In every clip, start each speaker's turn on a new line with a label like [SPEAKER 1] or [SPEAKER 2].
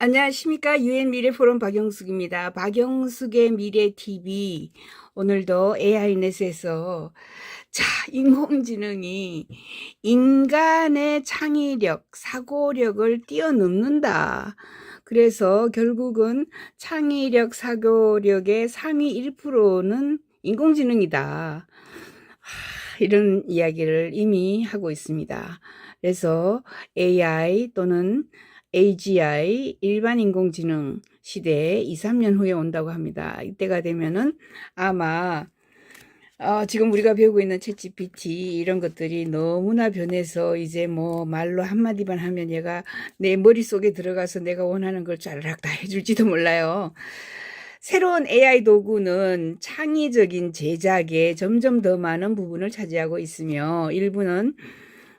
[SPEAKER 1] 안녕하십니까. 유엔 미래 포럼 박영숙입니다. 박영숙의 미래 TV. 오늘도 AI넷에서 자, 인공지능이 인간의 창의력, 사고력을 뛰어넘는다. 그래서 결국은 창의력, 사고력의 상위 1%는 인공지능이다. 하, 이런 이야기를 이미 하고 있습니다. 그래서 AI 또는 AGI 일반 인공지능 시대에 2, 3년 후에 온다고 합니다. 이때가 되면은 아마 어, 지금 우리가 배우고 있는 챗GPT 이런 것들이 너무나 변해서 이제 뭐 말로 한마디만 하면 얘가 내 머릿속에 들어가서 내가 원하는 걸 쫙락 다 해줄지도 몰라요. 새로운 AI 도구는 창의적인 제작에 점점 더 많은 부분을 차지하고 있으며 일부는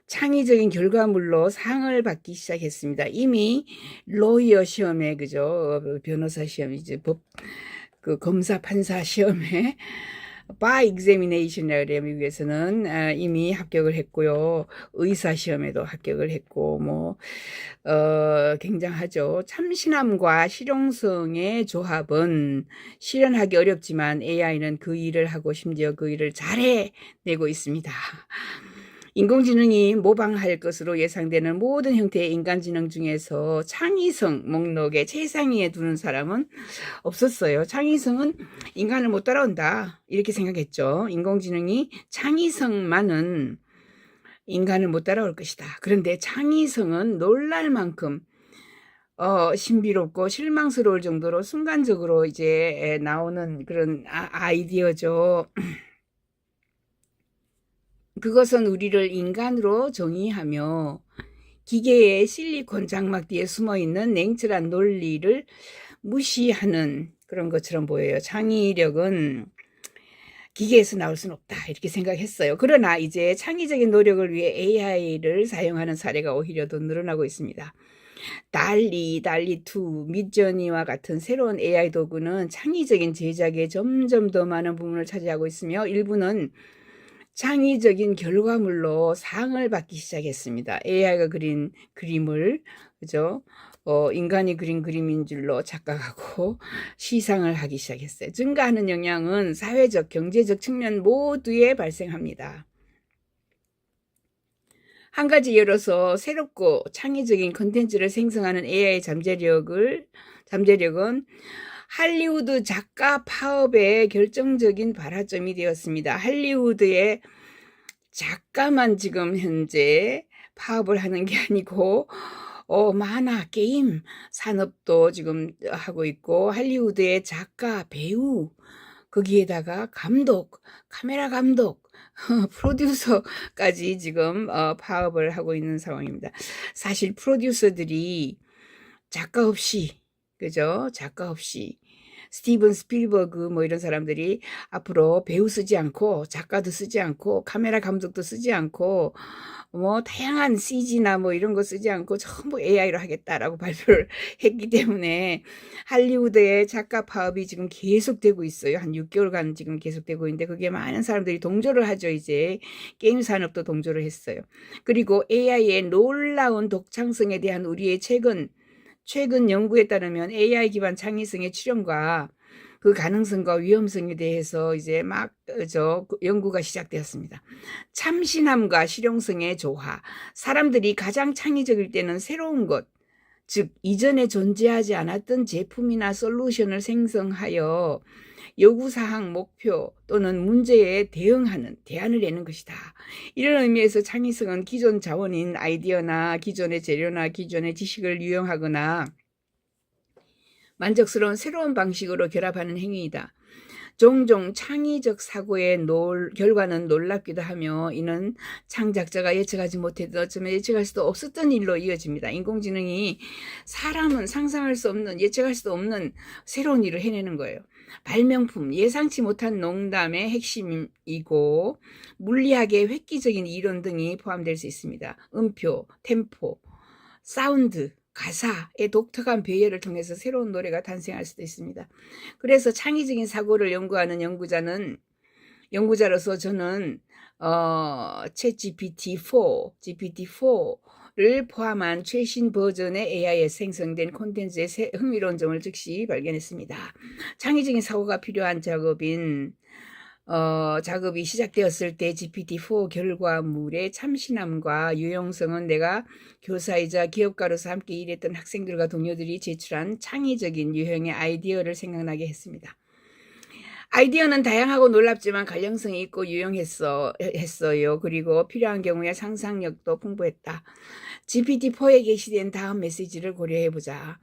[SPEAKER 1] 창의적인 결과물로 상을 받기 시작했습니다. 이미 로이어 시험에 그죠 변호사 시험 이제 법그 검사 판사 시험에 바 examination이라고 그래요. 미국에서는 아, 이미 합격을 했고요. 의사 시험에도 합격을 했고 뭐 어, 굉장하죠. 참신함과 실용성의 조합은 실현하기 어렵지만 AI는 그 일을 하고 심지어 그 일을 잘해내고 있습니다. 인공지능이 모방할 것으로 예상되는 모든 형태의 인간지능 중에서 창의성 목록에 최상위에 두는 사람은 없었어요. 창의성은 인간을 못 따라온다. 이렇게 생각했죠. 인공지능이 창의성만은 인간을 못 따라올 것이다. 그런데 창의성은 놀랄 만큼 어, 신비롭고 실망스러울 정도로 순간적으로 이제 나오는 그런 아, 아이디어죠. 그것은 우리를 인간으로 정의하며 기계의 실리콘 장막 뒤에 숨어 있는 냉철한 논리를 무시하는 그런 것처럼 보여요. 창의력은 기계에서 나올 수는 없다. 이렇게 생각했어요. 그러나 이제 창의적인 노력을 위해 AI를 사용하는 사례가 오히려 더 늘어나고 있습니다. 달리, 달리2, 미저니와 같은 새로운 AI 도구는 창의적인 제작에 점점 더 많은 부분을 차지하고 있으며 일부는 창의적인 결과물로 상을 받기 시작했습니다. AI가 그린 그림을 그죠? 어, 인간이 그린 그림인 줄로 착각하고 시상을 하기 시작했어요. 증가하는 영향은 사회적, 경제적 측면 모두에 발생합니다. 한 가지 예로서 새롭고 창의적인 컨텐츠를 생성하는 AI 잠재력을 잠재력은 할리우드 작가 파업의 결정적인 발화점이 되었습니다. 할리우드의 작가만 지금 현재 파업을 하는 게 아니고 어, 만화, 게임 산업도 지금 하고 있고 할리우드의 작가, 배우 거기에다가 감독, 카메라 감독, 프로듀서까지 지금 어, 파업을 하고 있는 상황입니다. 사실 프로듀서들이 작가 없이 그죠? 작가 없이 스티븐 스필버그 뭐 이런 사람들이 앞으로 배우 쓰지 않고 작가도 쓰지 않고 카메라 감독도 쓰지 않고 뭐 다양한 CG나 뭐 이런 거 쓰지 않고 전부 AI로 하겠다라고 발표를 했기 때문에 할리우드의 작가 파업이 지금 계속되고 있어요. 한 6개월간 지금 계속되고 있는데 그게 많은 사람들이 동조를 하죠. 이제 게임 산업도 동조를 했어요. 그리고 AI의 놀라운 독창성에 대한 우리의 최근 최근 연구에 따르면 AI 기반 창의성의 출현과 그 가능성과 위험성에 대해서 이제 막저 그 연구가 시작되었습니다. 참신함과 실용성의 조화. 사람들이 가장 창의적일 때는 새로운 것, 즉 이전에 존재하지 않았던 제품이나 솔루션을 생성하여 요구사항, 목표 또는 문제에 대응하는 대안을 내는 것이다. 이런 의미에서 창의성은 기존 자원인 아이디어나 기존의 재료나 기존의 지식을 유용하거나 만족스러운 새로운 방식으로 결합하는 행위이다. 종종 창의적 사고의 놀, 결과는 놀랍기도 하며 이는 창작자가 예측하지 못했던 어쩌면 예측할 수도 없었던 일로 이어집니다. 인공지능이 사람은 상상할 수 없는 예측할 수도 없는 새로운 일을 해내는 거예요. 발명품, 예상치 못한 농담의 핵심이고 물리학의 획기적인 이론 등이 포함될 수 있습니다. 음표, 템포, 사운드, 가사의 독특한 배열을 통해서 새로운 노래가 탄생할 수도 있습니다. 그래서 창의적인 사고를 연구하는 연구자는 연구자로서 저는 어, 챗 GPT-4, GPT-4 를 포함한 최신 버전의 AI에 생성된 콘텐츠의 새 흥미로운 점을 즉시 발견했습니다. 창의적인 사고가 필요한 작업인 어, 작업이 시작되었을 때 GPT-4 결과물의 참신함과 유용성은 내가 교사이자 기업가로서 함께 일했던 학생들과 동료들이 제출한 창의적인 유형의 아이디어를 생각나게 했습니다. 아이디어는 다양하고 놀랍지만 관련성이 있고 유용했어, 했어요. 그리고 필요한 경우에 상상력도 풍부했다. GPT-4에 게시된 다음 메시지를 고려해보자.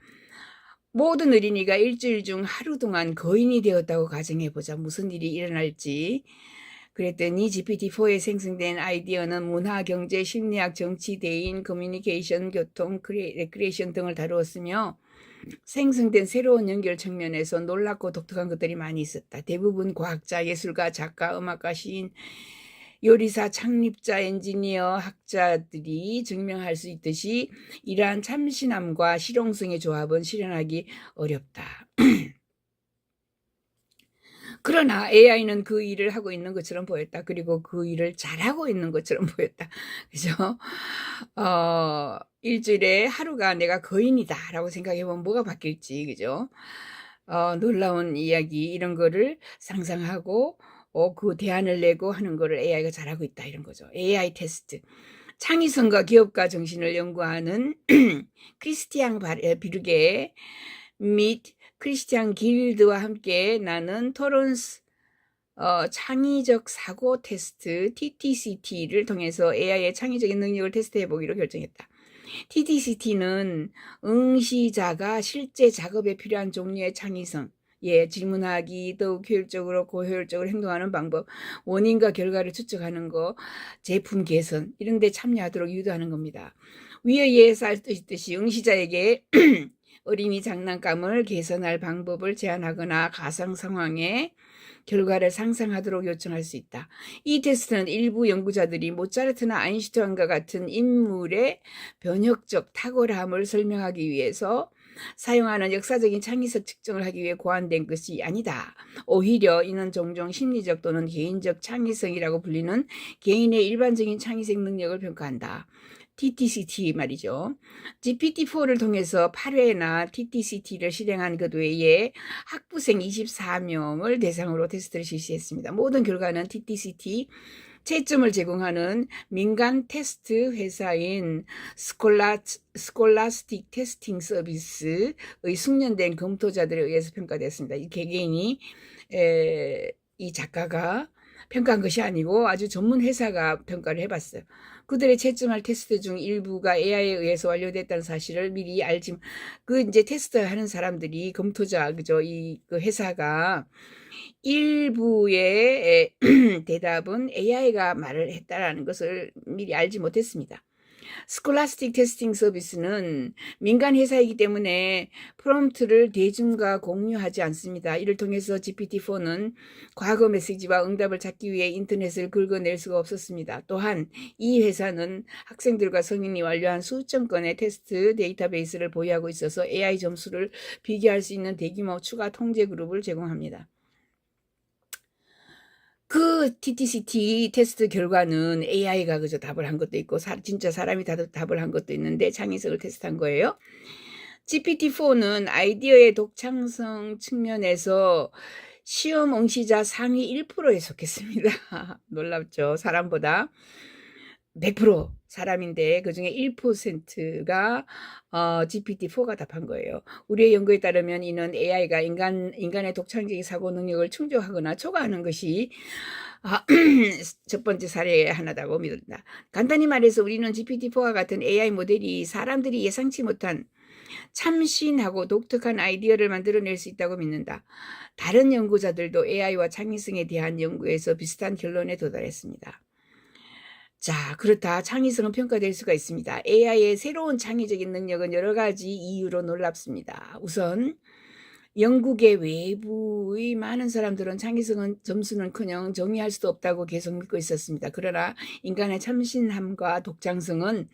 [SPEAKER 1] 모든 어린이가 일주일 중 하루 동안 거인이 되었다고 가정해보자. 무슨 일이 일어날지. 그랬더니 GPT-4에 생성된 아이디어는 문화, 경제, 심리학, 정치, 대인, 커뮤니케이션, 교통, 크리, 레크레이션 등을 다루었으며 생성된 새로운 연결 측면에서 놀랍고 독특한 것들이 많이 있었다. 대부분 과학자, 예술가, 작가, 음악가, 시인, 요리사, 창립자, 엔지니어, 학자들이 증명할 수 있듯이 이러한 참신함과 실용성의 조합은 실현하기 어렵다. 그러나 AI는 그 일을 하고 있는 것처럼 보였다. 그리고 그 일을 잘하고 있는 것처럼 보였다. 그죠? 어, 일주일에 하루가 내가 거인이다. 라고 생각해보면 뭐가 바뀔지. 그죠? 어, 놀라운 이야기, 이런 거를 상상하고, 어, 그 대안을 내고 하는 거를 AI가 잘하고 있다. 이런 거죠. AI 테스트. 창의성과 기업가 정신을 연구하는 크리스티앙 비르게 및 크리스티안 길드와 함께 나는 토론스 어, 창의적 사고 테스트 TTCT를 통해서 AI의 창의적인 능력을 테스트해 보기로 결정했다. TTCT는 응시자가 실제 작업에 필요한 종류의 창의성, 예, 질문하기, 더욱 효율적으로 고효율적으로 행동하는 방법, 원인과 결과를 추적하는 거, 제품 개선, 이런 데 참여하도록 유도하는 겁니다. 위에 예사했듯이 응시자에게 어린이 장난감을 개선할 방법을 제안하거나 가상 상황의 결과를 상상하도록 요청할 수 있다. 이 테스트는 일부 연구자들이 모차르트나 아인슈타인과 같은 인물의 변혁적 탁월함을 설명하기 위해서 사용하는 역사적인 창의적 측정을 하기 위해 고안된 것이 아니다. 오히려 이는 종종 심리적 또는 개인적 창의성이라고 불리는 개인의 일반적인 창의적 능력을 평가한다. TTCT 말이죠. GPT-4를 통해서 8회나 TTCT를 실행한 것 외에 학부생 24명을 대상으로 테스트를 실시했습니다. 모든 결과는 TTCT 채점을 제공하는 민간 테스트 회사인 스콜라, 스콜라스틱 테스팅 서비스의 숙련된 검토자들에 의해서 평가됐습니다. 이 개개인이 에, 이 작가가 평가한 것이 아니고 아주 전문 회사가 평가를 해봤어요. 그들의 채점할 테스트 중 일부가 AI에 의해서 완료됐다는 사실을 미리 알지, 그 이제 테스트 하는 사람들이 검토자, 그죠? 이 그 회사가 일부의 대답은 AI가 말을 했다라는 것을 미리 알지 못했습니다. 스콜라스틱 테스팅 서비스는 민간 회사이기 때문에 프롬프트를 대중과 공유하지 않습니다. 이를 통해서 GPT-4는 과거 메시지와 응답을 찾기 위해 인터넷을 긁어낼 수가 없었습니다. 또한 이 회사는 학생들과 성인이 완료한 수천 건의 테스트 데이터베이스를 보유하고 있어서 AI 점수를 비교할 수 있는 대규모 추가 통제 그룹을 제공합니다. 그 TTCT 테스트 결과는 AI가 그저 답을 한 것도 있고 사, 진짜 사람이 다, 답을 한 것도 있는데 창의성을 테스트한 거예요. GPT-4는 아이디어의 독창성 측면에서 시험 응시자 상위 1%에 속했습니다. 놀랍죠. 사람보다 100% 사람인데 그 중에 1%가 어, GPT-4가 답한 거예요. 우리의 연구에 따르면 이는 AI가 인간, 인간의 독창적인 사고 능력을 충족하거나 초과하는 것이 아, 첫 번째 사례의 하나다고 믿는다. 간단히 말해서 우리는 GPT-4와 같은 AI 모델이 사람들이 예상치 못한 참신하고 독특한 아이디어를 만들어낼 수 있다고 믿는다. 다른 연구자들도 AI와 창의성에 대한 연구에서 비슷한 결론에 도달했습니다. 자, 그렇다. 창의성은 평가될 수가 있습니다. AI의 새로운 창의적인 능력은 여러 가지 이유로 놀랍습니다. 우선, 영국의 외부의 많은 사람들은 창의성은 점수는 커녕 정의할 수도 없다고 계속 믿고 있었습니다. 그러나 인간의 참신함과 독창성은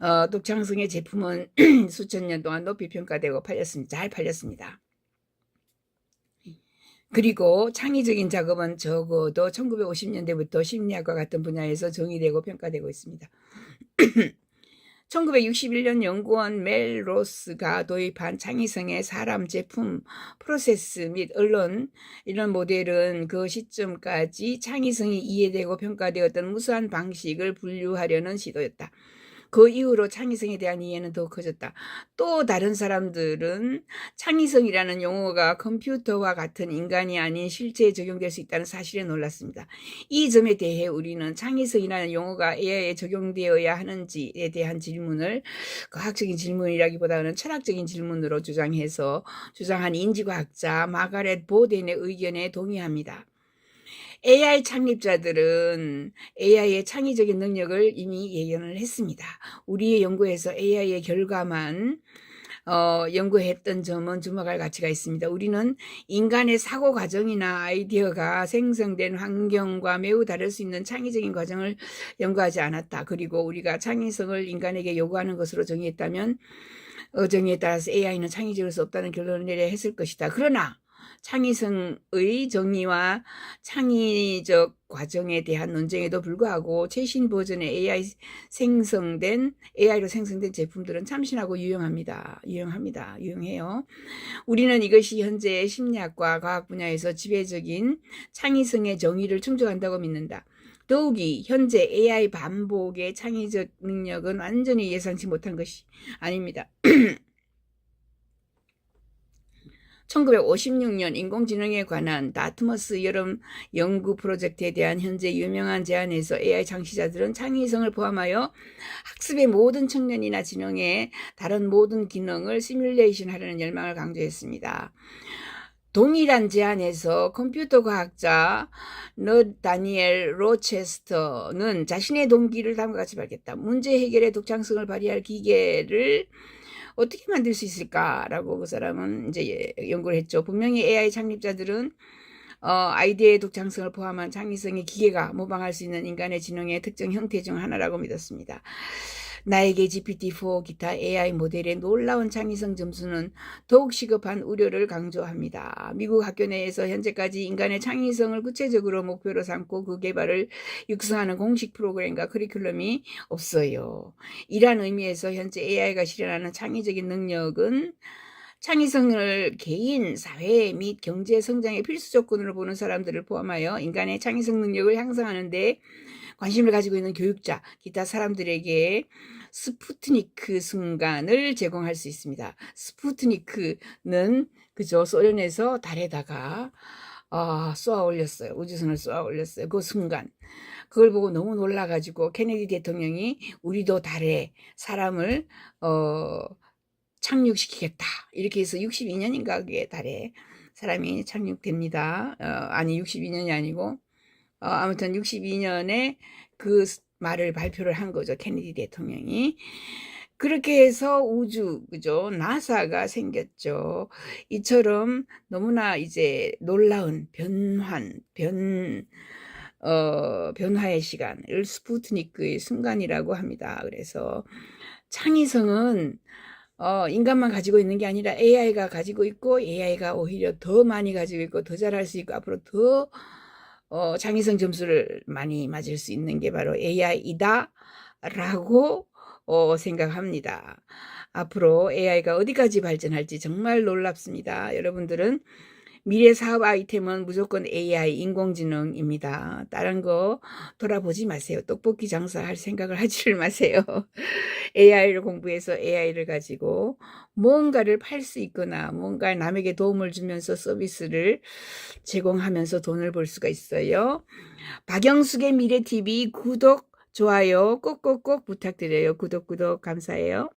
[SPEAKER 1] 어, 독창성의 제품은 수천 년 동안 높이 평가되고 팔렸습니다. 잘 팔렸습니다. 그리고 창의적인 작업은 적어도 1950년대부터 심리학과 같은 분야에서 정의되고 평가되고 있습니다. 1961년 연구원 멜 로스가 도입한 창의성의 사람 제품 프로세스 및 언론 이런 모델은 그 시점까지 창의성이 이해되고 평가되었던 무수한 방식을 분류하려는 시도였다. 그 이후로 창의성에 대한 이해는 더 커졌다. 또 다른 사람들은 창의성이라는 용어가 컴퓨터와 같은 인간이 아닌 실제에 적용될 수 있다는 사실에 놀랐습니다. 이 점에 대해 우리는 창의성이라는 용어가 AI에 적용되어야 하는지에 대한 질문을 과학적인 질문이라기보다는 철학적인 질문으로 주장해서 주장한 인지과학자 마가렛 보덴의 의견에 동의합니다. AI 창립자들은 AI의 창의적인 능력을 이미 예견을 했습니다. 우리의 연구에서 AI의 결과만 어, 연구했던 점은 주목할 가치가 있습니다. 우리는 인간의 사고 과정이나 아이디어가 생성된 환경과 매우 다를 수 있는 창의적인 과정을 연구하지 않았다. 그리고 우리가 창의성을 인간에게 요구하는 것으로 정의했다면 어, 정의에 따라서 AI는 창의적일 수 없다는 결론을 내려야 했을 것이다. 그러나 창의성의 정의와 창의적 과정에 대한 논쟁에도 불구하고 최신 버전의 AI 생성된 AI로 생성된 제품들은 참신하고 유용합니다. 유용합니다. 유용해요. 우리는 이것이 현재 심리학과 과학 분야에서 지배적인 창의성의 정의를 충족한다고 믿는다. 더욱이 현재 AI 반복의 창의적 능력은 완전히 예상치 못한 것이 아닙니다. 1956년 인공지능에 관한 다트머스 여름 연구 프로젝트에 대한 현재 유명한 제안에서 AI 창시자들은 창의성을 포함하여 학습의 모든 측면이나 지능의 다른 모든 기능을 시뮬레이션 하려는 열망을 강조했습니다. 동일한 제안에서 컴퓨터 과학자 너 다니엘 로체스터는 자신의 동기를 다음과 같이 밝혔다. 문제 해결에 독창성을 발휘할 기계를 어떻게 만들 수 있을까라고 그 사람은 이제 연구를 했죠. 분명히 AI 창립자들은 어, 아이디어의 독창성을 포함한 창의성의 기계가 모방할 수 있는 인간의 지능의 특정 형태 중 하나라고 믿었습니다. 나에게 GPT-4 기타 AI 모델의 놀라운 창의성 점수는 더욱 시급한 우려를 강조합니다. 미국 학교 내에서 현재까지 인간의 창의성을 구체적으로 목표로 삼고 그 개발을 육성하는 공식 프로그램과 커리큘럼이 없어요. 이러한 의미에서 현재 AI가 실현하는 창의적인 능력은 창의성을 개인, 사회 및 경제 성장의 필수 조건으로 보는 사람들을 포함하여 인간의 창의성 능력을 향상하는 데 관심을 가지고 있는 교육자, 기타 사람들에게 스푸트니크 순간을 제공할 수 있습니다. 스푸트니크는 그죠 소련에서 달에다가 어, 쏘아 올렸어요. 우주선을 쏘아 올렸어요. 그 순간. 그걸 보고 너무 놀라가지고 케네디 대통령이 우리도 달에 사람을 어, 착륙시키겠다. 이렇게 해서 62년인가 그게 달에 사람이 착륙됩니다. 어, 아니 62년이 아니고 어, 아무튼 62년에 그 말을 발표를 한 거죠. 케네디 대통령이. 그렇게 해서 우주, 그죠? 나사가 생겼죠. 이처럼 너무나 이제 놀라운 변환, 변, 어, 변화의 시간을 스푸트니크의 순간이라고 합니다. 그래서 창의성은 어, 인간만 가지고 있는 게 아니라 AI가 가지고 있고 AI가 오히려 더 많이 가지고 있고 더 잘할 수 있고 앞으로 더 어, 창의성 점수를 많이 맞을 수 있는 게 바로 AI이다 라고 어, 생각합니다. 앞으로 AI가 어디까지 발전할지 정말 놀랍습니다. 여러분들은 미래 사업 아이템은 무조건 AI, 인공지능입니다. 다른 거 돌아보지 마세요. 떡볶이 장사할 생각을 하지를 마세요. AI를 공부해서 AI를 가지고 뭔가를 팔 수 있거나 뭔가 남에게 도움을 주면서 서비스를 제공하면서 돈을 벌 수가 있어요. 박영숙의 미래TV 구독, 좋아요 꼭꼭꼭 부탁드려요. 구독, 구독 감사해요.